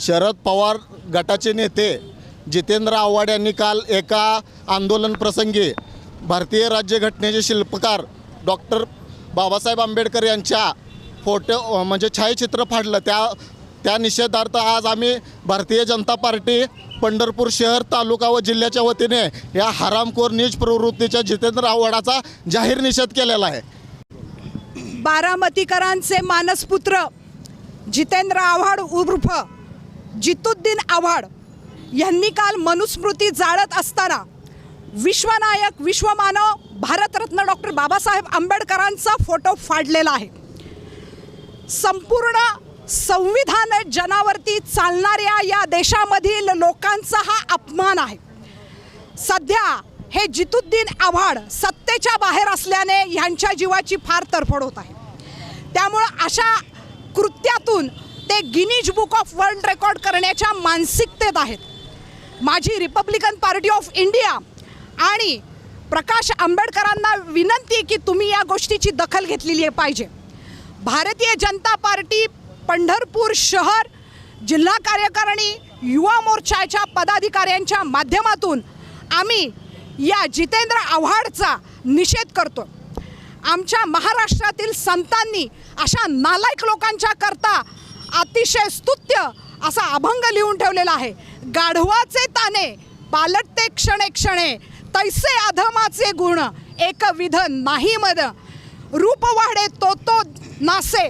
शरद पवार गटाचे नेते जितेंद्र आव्हाड यांनी काल एका आंदोलन प्रसंगी भारतीय राज्यघटनेचे शिल्पकार डॉक्टर बाबासाहेब आंबेडकर यांच्या फोटो म्हणजे छायाचित्र फाडलं. त्या त्या निषेधार्थ आज आम्ही भारतीय जनता पार्टी पंढरपूर शहर तालुका व जिल्ह्याच्या वतीने या हरामखोर नीच प्रवृत्तीच्या जितेंद्र आव्हाडाचा जाहीर निषेध केलेला आहे. बारामतीकरांचे मानसपुत्र जितेंद्र आव्हाड उर्फ जितुद्दीन आव्हाड यांनी काल मनुस्मृती जाळत असताना विश्वनायक विश्वमानव भारतरत्न डॉक्टर बाबासाहेब आंबेडकरांचा फोटो फाडलेला आहे. संपूर्ण संविधान जनावरती चालणाऱ्या या देशामधील लोकांचा हा अपमान आहे. सध्या हे जितुद्दीन आव्हाड सत्तेच्या बाहेर असल्याने ह्यांच्या जीवाची फार तरफड होत आहे. त्यामुळं अशा कृत्यातून ते Guinness book of world record करण्याच्या मानसिकतेत आहेत. माझी रिपब्लिकन पार्टी ऑफ इंडिया आणि प्रकाश आंबेडकरांना विनंती की तुम्ही या गोष्टीची दखल घेतलेली आहे पाहिजे. भारतीय जनता पार्टी पंढरपूर शहर जिल्हा कार्यकारिणी युवा मोर्चाच्या पदाधिकाऱ्यांच्या माध्यमातून आम्ही या जितेंद्र आव्हाडचा निषेध करतो आमच्या महाराष्ट्रातील संतांनी अशा नालायक लोकांच्या करता अतिशय स्तुत्य असा अभंग लिहून ठेवलेला आहे. गाढवाचे ताने पालटते क्षणे क्षणे तैसे अधमाचे गुण एक विध नाही मद. रूप वाढे तो तो नासे.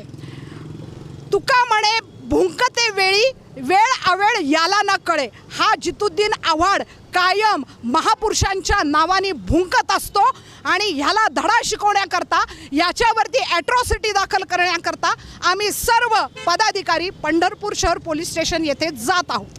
तुका म्हणे भुंकते वेळी वेळ अवेळ याला न कळे हा जितुद्दीन आव्हाड कायम महापुरुषांच्या नावाने भुंकत असतो आणि ह्याला धडा शिकवण्याकरता याच्यावरती ॲट्रॉसिटी दाखल करण्याकरता आम्ही सर्व पदाधिकारी पंढरपूर शहर पोलीस स्टेशन येथे जात आहोत.